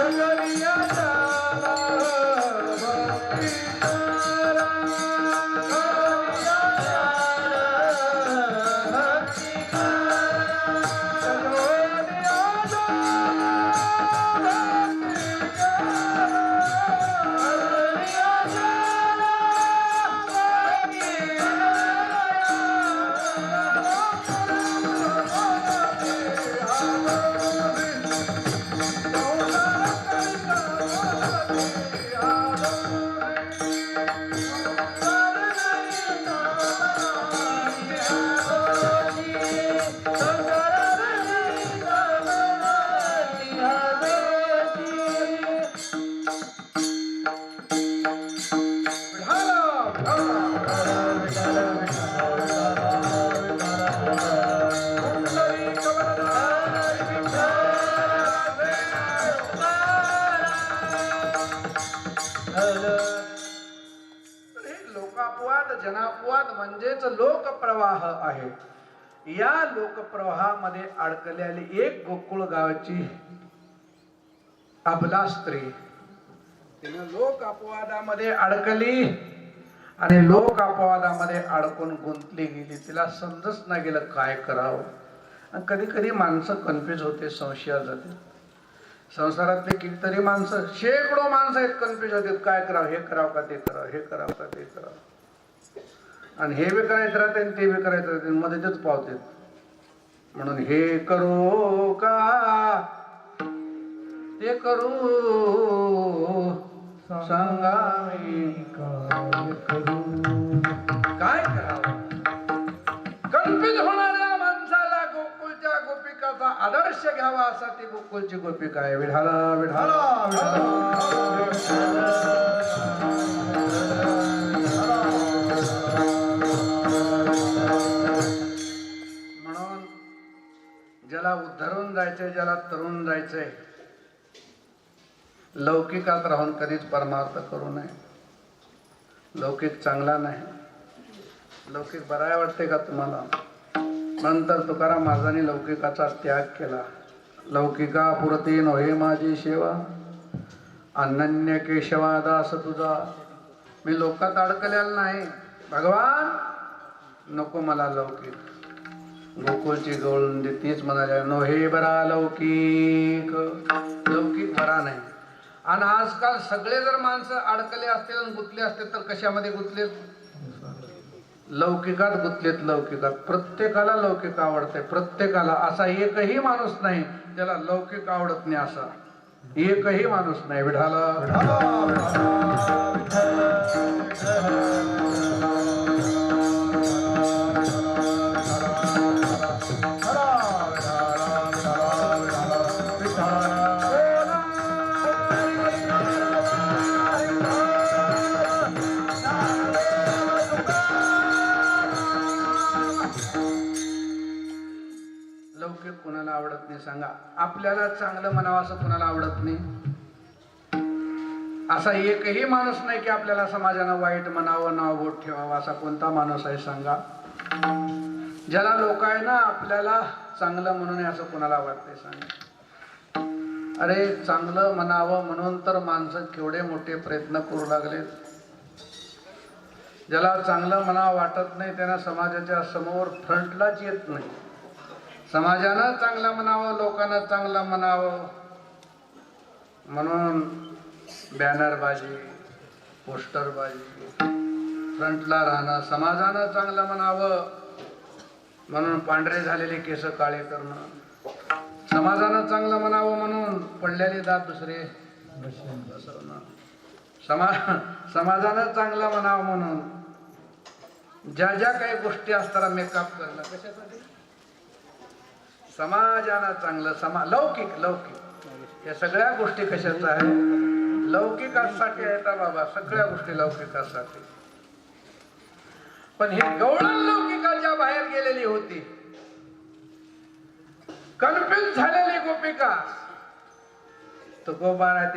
Sangariata तर लोकापवाद जनापवाद म्हणजेच लोकप्रवाह आहे. या लोकप्रवाहामध्ये अडकलेली एक गोकुळ गावाची अबला स्त्री तिनं लोक अपवादामध्ये अडकली आणि लोक अपवादामध्ये अडकून गुंतली गेली. तिला समजच नाही गेलं काय करावं. आणि कधी कधी माणसं कन्फ्युज होते संशयात जाते संसारातले कितीतरी माणसं शेकडो माणसं आहेत कन्फ्युज होतात काय करावं? हे करावं का ते करावं? हे करावं का ते करावं? आणि हे बी करायचं राहते आणि ते बी करायचं राहते मध्येच पावते म्हणून हे करू का? ते करू? सांगा आदर्श घ्यावा असा ती गोकुलची गोपिका आहे विढाला विढाला. म्हणून ज्याला उद्धरून जायचंय ज्याला तरुण जायचंय लौकिकात राहून कधीच परमार्थ करू नये. लौकिक चांगला नाही. लौकिक बराय वाटते का तुम्हाला? नंतर तुकाराम महाराजांनी लौकिकाचा त्याग केला. लौकिका पुरते नव्हे माझी सेवा. अनन्य केशवादास तुझा. मी लोकात अडकलेला नाही. भगवान नको मला लौकिक. गोकुळची गवळून म्हणजे तीच म्हणाल्या नोहे बरा लौकिक. लौकिक बरा नाही. आणि आजकाल सगळे जर माणसं अडकले असतील आणि गुंतले असतील तर कशामध्ये गुंतले? लौकिकात गुंतलेत लौकिकात. प्रत्येकाला लौकिक आवडते प्रत्येकाला असा एकही माणूस नाही ज्याला लौकिक आवडत नाही असा. एकही माणूस नाही. विढाला उपयोग कोणाला आवडत नाही सांगा. आपल्याला चांगलं म्हणावं असं कोणाला आवडत नाही. असा एकही माणूस नाही की आपल्याला समाजानं वाईट म्हणावं नाव बोट ठेवावं असा कोणता माणूस आहे सांगा. ज्याला लोक आहे ना आपल्याला चांगलं म्हणून असं कुणाला वाटतंय सांगा. अरे चांगलं म्हणावं म्हणून तर माणसं केवढे मोठे प्रयत्न करू लागले ज्याला चांगलं म्हणावं वाटत नाही त्यांना समाजाच्या समोर फ्रंटलाच येत नाही. समाजानं चांगलं म्हणावं लोकांना चांगलं म्हणावं. म्हणून बॅनरबाजी पोस्टरबाजी फ्रंटला राहणं समाजानं चांगलं म्हणावं. म्हणून पांढरे झालेले केस काळे करणं. समाजानं चांगलं म्हणावं म्हणून पडलेले दात दुसरे. बसवणं समा समाजानं चांगलं म्हणावं म्हणून. ज्या ज्या काही गोष्टी असताना मेकअप करणं. कशासाठी? समाजानं चांगलं समा लौकिक लौकिक. या सगळ्या गोष्टी कशाच आहे? लौकिकासाठी आहेत बाबा? सगळ्या गोष्टी लौकिकासाठी. पण हे गवळण लौकिकाच्या बाहेर गेलेली होती. कन्फ्युज झालेली गोपिका. तो गोबारा